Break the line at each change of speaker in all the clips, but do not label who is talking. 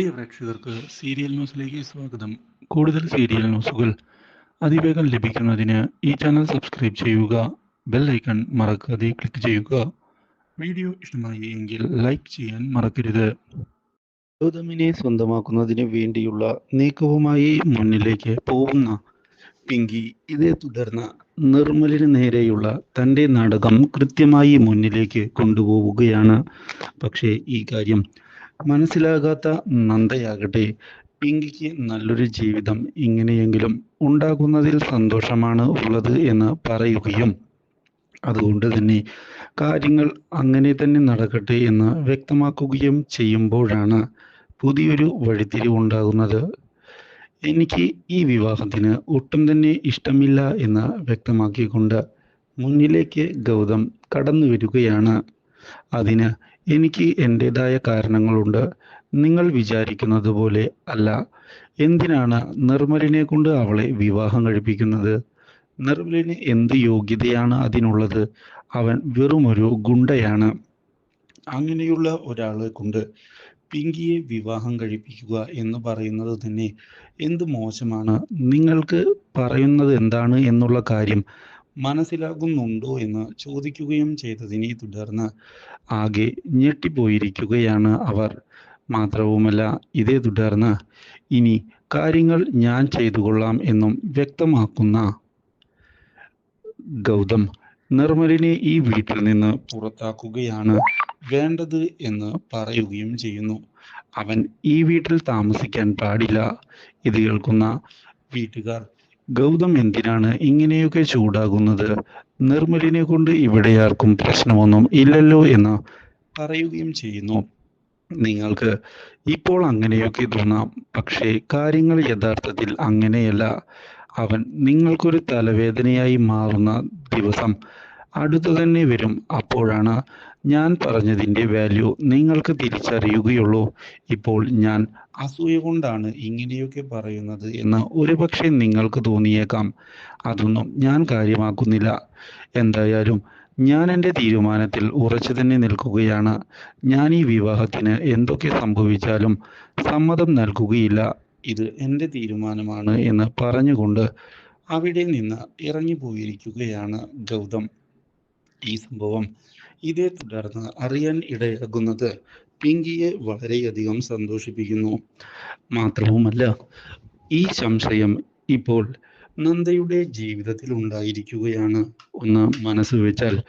പ്രിയ പ്രേക്ഷകർക്ക് സീരിയൽ ന്യൂസിലേക്ക് സ്വാഗതം. കൂടുതൽ സീരിയൽ ന്യൂസുകൾ അതിവേഗം ലഭിക്കുന്നതിന് ഈ ചാനൽ സബ്സ്ക്രൈബ് ചെയ്യുക ബെൽ ഐക്കൺ മറക്കാതെ ക്ലിക്ക് ചെയ്യുക. വീഡിയോ ഇഷ്ടമായി എങ്കിൽ ലൈക്ക് ചെയ്യാൻ മറക്കരുത്. ഗൗതമിനെ സ്വന്തമാക്കുന്നതിന് വേണ്ടിയുള്ള നീക്കവുമായി മുന്നിലേക്ക് പോകുന്ന പിങ്കി ഇതേ തുടർന്ന് നിർമ്മലിന് നേരെയുള്ള തന്റെ നാടകം കൃത്യമായി മുന്നിലേക്ക് കൊണ്ടുപോവുകയാണ്. പക്ഷേ ഈ കാര്യം മനസ്സിലാകാത്ത നന്ദയാകട്ടെ. പിങ്കിക്ക് നല്ലൊരു ജീവിതം ഇങ്ങനെയെങ്കിലും ഉണ്ടാകുന്നതിൽ സന്തോഷമാണ് ഉള്ളത് എന്ന് പറയുകയും അതുകൊണ്ട് തന്നെ കാര്യങ്ങൾ അങ്ങനെ തന്നെ നടക്കട്ടെ എന്ന് വ്യക്തമാക്കുകയും ചെയ്യുമ്പോഴാണ് പുതിയൊരു വഴിത്തിരിവുണ്ടാകുന്നത് എനിക്ക് ഈ വിവാഹത്തിന് ഒട്ടും തന്നെ ഇഷ്ടമില്ല എന്ന് വ്യക്തമാക്കിക്കൊണ്ട് മുന്നിലേക്ക് ഗൗതം കടന്നു വരികയാണ് അതിന് എനിക്ക് എന്റെതായ കാരണങ്ങളുണ്ട്. നിങ്ങൾ വിചാരിക്കുന്നത് പോലെ അല്ല. എന്തിനാണ് നിർമ്മലിനെ കൊണ്ട് അവളെ വിവാഹം കഴിപ്പിക്കുന്നത്? നിർമ്മലിന് എന്ത് യോഗ്യതയാണ് അതിനുള്ളത്? അവൻ വെറുമൊരു ഗുണ്ടയാണ്. അങ്ങനെയുള്ള ഒരാളെ കൊണ്ട് പിങ്കിയെ വിവാഹം കഴിപ്പിക്കുക എന്ന് പറയുന്നത് തന്നെ എന്ത് മോശമാണ്? നിങ്ങൾക്ക് പറയുന്നത് എന്താണ് എന്നുള്ള കാര്യം മനസ്സിലാകുന്നുണ്ടോ എന്ന് ചോദിക്കുകയും ചെയ്തതിനെ തുടർന്ന് ആകെ ഞെട്ടിപ്പോയിരിക്കുകയാണ് അവർ. മാത്രവുമല്ല ഇതേ തുടർന്ന് ഇനി കാര്യങ്ങൾ ഞാൻ ചെയ്തു കൊള്ളാം എന്നും വ്യക്തമാക്കുന്ന ഗൗതം നിർമ്മലിനെ ഈ വീട്ടിൽ നിന്ന് പുറത്താക്കുകയാണ് വേണ്ടത് എന്ന് പറയുകയും ചെയ്യുന്നു. അവൻ ഈ വീട്ടിൽ താമസിക്കാൻ പാടില്ല. ഇത് കേൾക്കുന്ന വീട്ടുകാർ ഗൗതം എന്തിനാണ് ഇങ്ങനെയൊക്കെ ചൂടാകുന്നത്? നിർമ്മലിനെ കൊണ്ട് ഇവിടെ ആർക്കും പ്രശ്നമൊന്നും ഇല്ലല്ലോ എന്ന് പറയുകയും ചെയ്യുന്നു. നിങ്ങൾക്ക് ഇപ്പോൾ അങ്ങനെയൊക്കെ തോന്നാം. പക്ഷേ കാര്യങ്ങൾ യഥാർത്ഥത്തിൽ അങ്ങനെയല്ല. അവൻ നിങ്ങൾക്കൊരു തലവേദനയായി മാറുന്ന ദിവസം അടുത്തു തന്നെ വരും. അപ്പോഴാണ് ഞാൻ പറഞ്ഞതിന്റെ വാല്യൂ നിങ്ങൾക്ക് തിരിച്ചറിയുകയുള്ളൂ. ഇപ്പോൾ ഞാൻ അസൂയ കൊണ്ടാണ് ഇങ്ങനെയൊക്കെ പറയുന്നത് എന്ന് ഒരുപക്ഷെ നിങ്ങൾക്ക് തോന്നിയേക്കാം. അതൊന്നും ഞാൻ കാര്യമാക്കുന്നില്ല. എന്തായാലും ഞാൻ എന്റെ തീരുമാനത്തിൽ ഉറച്ചു തന്നെ നിൽക്കുകയാണ്. ഞാൻ ഈ വിവാഹത്തിന് എന്തൊക്കെ സംഭവിച്ചാലും സമ്മതം നൽകുകയില്ല. ഇത് എന്റെ തീരുമാനമാണ് എന്ന് പറഞ്ഞുകൊണ്ട് അവിടെ നിന്ന് ഇറങ്ങിപ്പോയിരിക്കുകയാണ് ഗൗതം. ഈ സംഭവം ഇതേ തുടർന്ന് അറിയാൻ ഇടയാകുന്നത് പിങ്കിയെ വളരെയധികം സന്തോഷിപ്പിക്കുന്നു. മാത്രവുമല്ല ഈ സംശയം ഇപ്പോൾ നന്ദയുടെ ജീവിതത്തിൽ ഉണ്ടായിരിക്കുകയാണ്. ഒന്ന് മനസ്സ് വെച്ചാൽ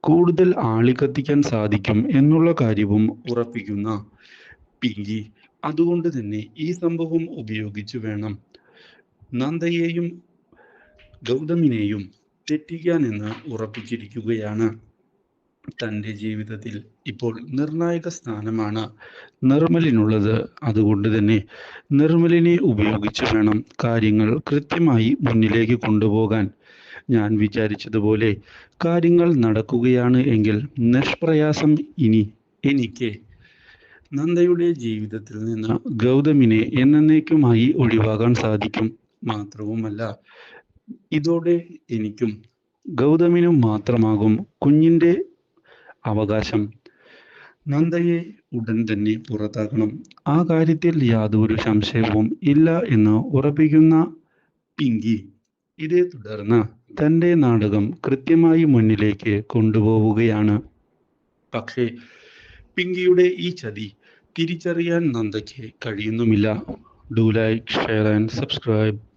കൂടുതൽ ആളിക്കത്തിക്കാൻ സാധിക്കും എന്നുള്ള കാര്യവും ഉറപ്പിക്കുന്ന പിങ്കി അതുകൊണ്ട് തന്നെ ഈ സംഭവം ഉപയോഗിച്ചു വേണം നന്ദയെയും ഗൗതമിനെയും തെറ്റിക്കാനെന്ന് ഉറപ്പിച്ചിരിക്കുകയാണ് തന്റെ ജീവിതത്തിൽ. ഇപ്പോൾ നിർണായക സ്ഥാനമാണ് നിർമ്മലിനുള്ളത്. അതുകൊണ്ട് തന്നെ നിർമ്മലിനെ ഉപയോഗിച്ച് വേണം കാര്യങ്ങൾ കൃത്യമായി മുന്നിലേക്ക് കൊണ്ടുപോകാൻ. ഞാൻ വിചാരിച്ചതുപോലെ കാര്യങ്ങൾ നടക്കുകയാണ് എങ്കിൽ നിഷ്പ്രയാസം ഇനി എനിക്ക്. നന്ദയുടെ ജീവിതത്തിൽ നിന്ന് ഗൗതമിനെ എന്നേക്കുമായി ഒഴിവാക്കാൻ സാധിക്കും. മാത്രവുമല്ല ഇതോടെ എനിക്കും ഗൗതമിനും മാത്രമാകും കുഞ്ഞിന്റെ അവകാശം. നന്ദയെ ഉടൻ തന്നെ പുറത്താക്കണം. ആ കാര്യത്തിൽ യാതൊരു സംശയവും ഇല്ല എന്ന് ഉറപ്പിക്കുന്ന പിങ്കി ഇതേ തുടർന്ന് തന്റെ നാടകം കൃത്യമായി മുന്നിലേക്ക് കൊണ്ടുപോവുകയാണ്. പക്ഷേ പിങ്കിയുടെ ഈ ചതി തിരിച്ചറിയാൻ നന്ദയ്ക്ക് കഴിയുന്നുമില്ല. Do like share and subscribe.